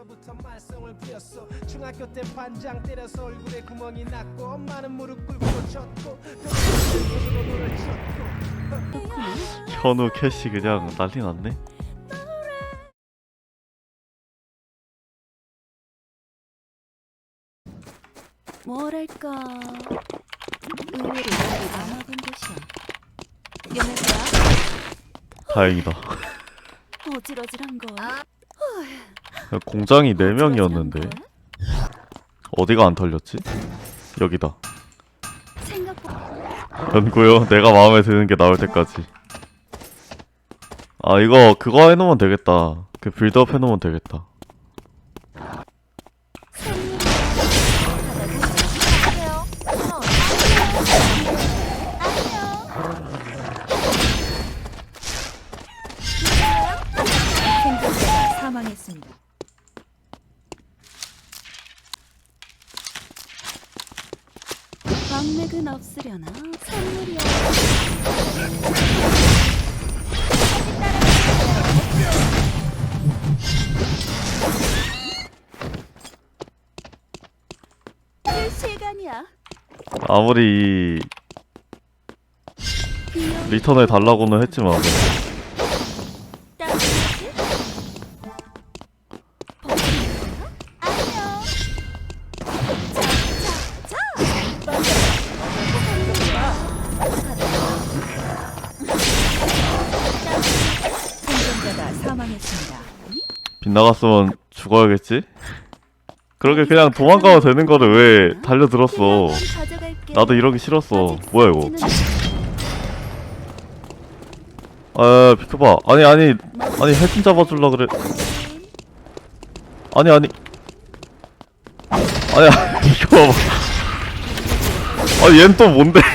어려서부터 말썽을 피웠어. 중학교 때 반장 때려서 얼굴에 구멍이 났고 엄마는 무릎 꿇고 쳤고 현우 캐시 그냥 난리 났네. 뭐랄까. 의외로 안 와본 곳이야 연애야 다행이다. 어질어질한 거 공장이 4명이었는데 어디가 안 털렸지? 여기다. 연구요. 내가 마음에 드는 게 나올 때까지. 아 이거 그거 해놓으면 되겠다. 그 빌드업 해놓으면 되겠다. 사망했습니다 광맥은 없으려나? 선물이야. 그 시간이야. 아무리 이 리턴을 달라고는 했지만 빗나갔으면 죽어야겠지? 그렇게 그냥 도망가도 되는 거를 왜 달려들었어? 나도 이러기 싫었어. 뭐야 이거? 아 비켜봐. 아니 아니 아니 해준 잡아줄라 그래. 아니 아니 아니 아니 비켜봐. 아니 얜 또 뭔데?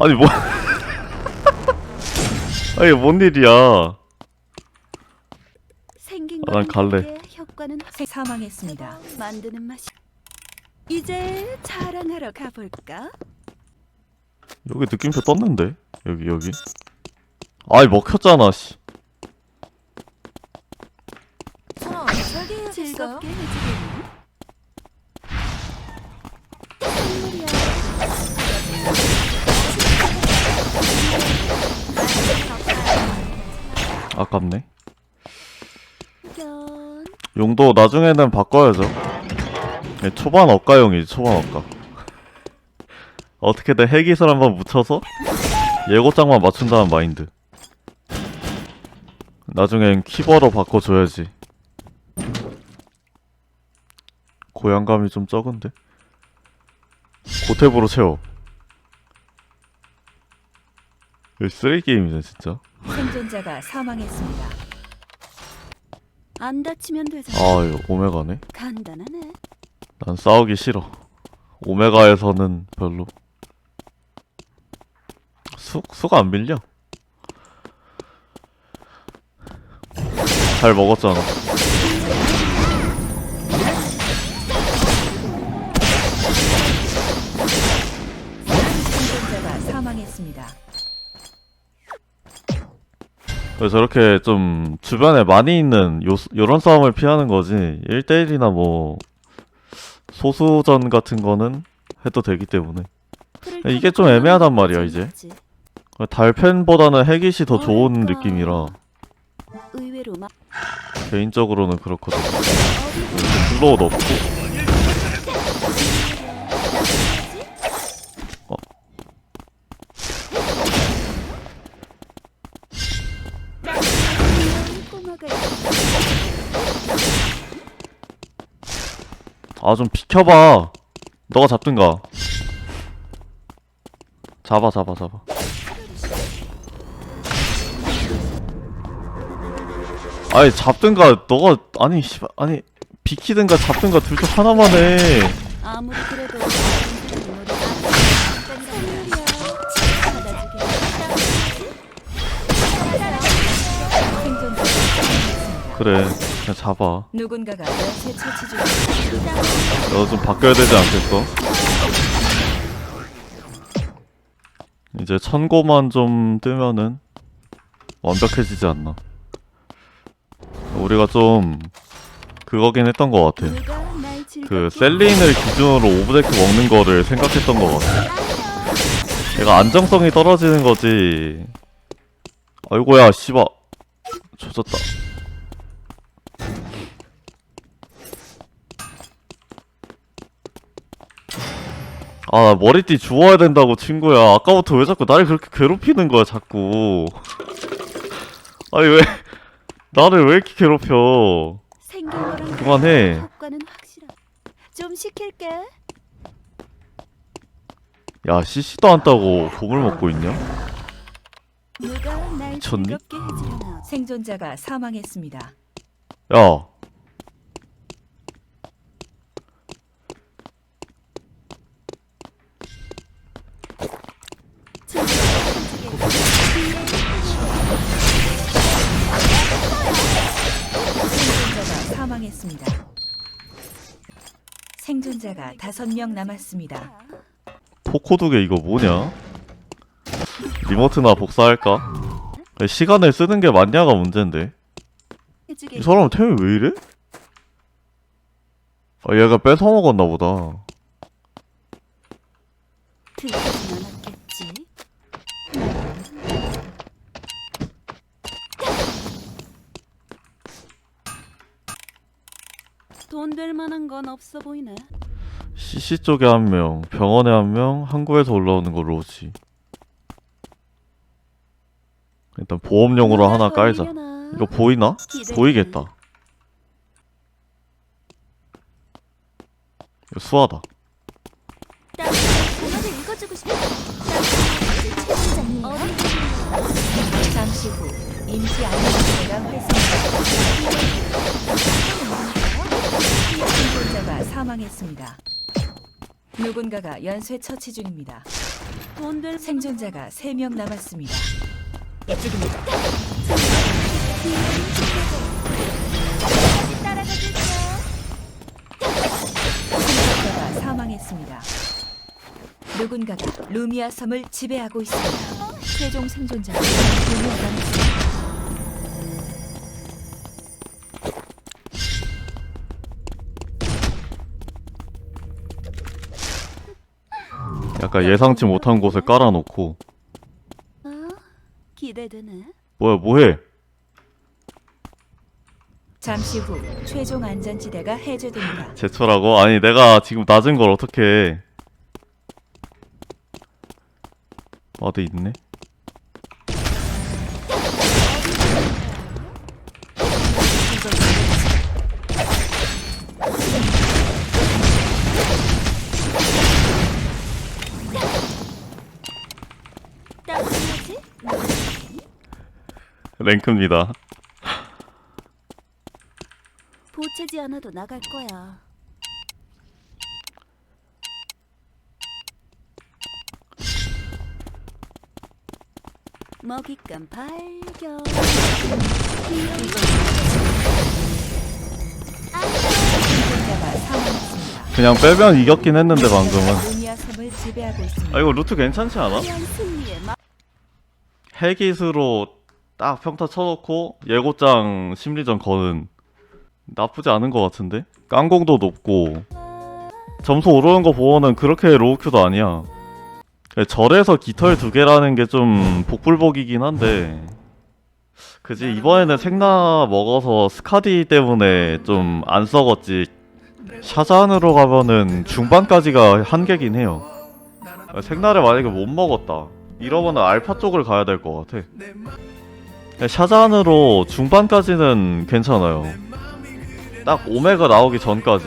아니 뭐? 아니 뭔 일이야? 생긴 아, 난 갈래. 효과는 사망했습니다. 만드는 맛이. 이제 자랑하러 가볼까? 여기 느낌표 떴는데 여기 여기. 아이 먹혔잖아 씨. 저기 즐겁게 해주겠니? 선물이야. 아깝네. 견. 용도 나중에는 바꿔야죠. 네, 초반 억가용이지 초반 억가. 어떻게든 핵기술 한번 묻혀서 예고장만 맞춘다는 마인드. 나중엔 키버로 바꿔줘야지. 고양감이 좀 적은데? 고탭으로 채워. 이거 쓰레기 게임이네 진짜. 생존자가 사망했습니다. 안 다치면 되잖아. 아 이거 오메가네. 간단하네. 난 싸우기 싫어. 오메가에서는 별로. 수, 수가 안 밀려. 잘 먹었잖아. 생존자가 사망했습니다. 왜 저렇게 좀 주변에 많이 있는 요, 요런 싸움을 피하는 거지. 1대1이나 뭐, 소수전 같은 거는 해도 되기 때문에. 이게 좀 애매하단 말이야, 이제. 달펜보다는 핵잇이 더 좋은 뭐랄까. 느낌이라, 개인적으로는 그렇거든. 블로우도 없고. 아 좀 비켜봐. 너가 잡든가. 잡아 잡아 잡아. 아니 잡든가. 너가 아니 씨발 아니 비키든가 잡든가 둘 중 하나만 해. 아무리 그래도 그래 그냥 잡아 누군가가 제 처치 중 너 좀 바뀌어야 되지 않겠어? 이제 천고만 좀 뜨면은 완벽해지지 않나. 우리가 좀 그거긴 했던 것 같아. 그 셀린을 기준으로 오브젝트 먹는 거를 생각했던 것 같아. 얘가 안정성이 떨어지는 거지. 아이고야, 씨발. 조졌다. 아, 나 머리띠 주워야 된다고, 친구야. 아까부터 왜 자꾸 나를 그렇게 괴롭히는 거야, 자꾸. 아니, 왜, 나를 왜 이렇게 괴롭혀. 생긴 거랑 그만해. 효과는 확실하. 좀 시킬게. 야, CC도 안 따고 곰을 먹고 있냐? 누가 날 미쳤니? 즐겁게 해주려나. 생존자가 사망했습니다. 야, 사망했습니다. 생존자가 다섯 명 남았습니다. 포코 두 개 이거 뭐냐? 리모트나 복사할까? 시간을 쓰는 게 맞냐가 문제인데. 이 사람 템이 왜 이래? 아, 얘가 뺏어 먹었나 보다. 들키진 않았겠지. 돈 될 만한 건 없어 보이네. CC 쪽에 한 명, 병원에 한 명, 항구에서 올라오는 걸로 오지. 일단 보험용으로 하나 깔자. 이거 보이나? 기대돼. 보이겠다. 이거 수하다. 나 전화를 읽어주고 싶어. 나 어디 잠시 후 임시 안전지대가 활성화됩니다. 생존자가 사망했습니다. 누군가가 연쇄 처치 중입니다. 생존자가 세명 남았습니다. 이쪽입니다. 따라가 줄게. 생존자가 사망했습니다. 누군가가 루미아 섬을 지배하고 있습니다. 최종 생존자가 두명 남았습니다. 약간 예상치 못한 곳에 깔아놓고 어? 기대되네. 뭐야 뭐해? 잠시 후 최종 안전지대가 해제됩니다. 제철하고? 아니 내가 지금 낮은 걸 어떻게 해? 와드 있네? 랭크입니다. 보채지 않아도 나갈 거야. 먹잇감 발견. 그냥 빼면 이겼긴 했는데 방금은. 루미아 섬을 지배하고 있습니다. 아 이거 루트 괜찮지 않아? 위한 승리의 마- 헬기스로 딱 평타 쳐놓고 예고장 심리전 거는 나쁘지 않은 것 같은데? 깡공도 높고. 점수 오르는 거 보고는 그렇게 로우큐도 아니야. 절에서 깃털 두 개라는 게 좀 복불복이긴 한데. 그지? 이번에는 생나 먹어서 스카디 때문에 좀 안 썩었지. 샤잔으로 가면은 중반까지가 한계긴 해요. 생나를 만약에 못 먹었다. 이러면은 알파 쪽을 가야 될 것 같아 샤잔으로 중반까지는 괜찮아요. 딱 오메가 나오기 전까지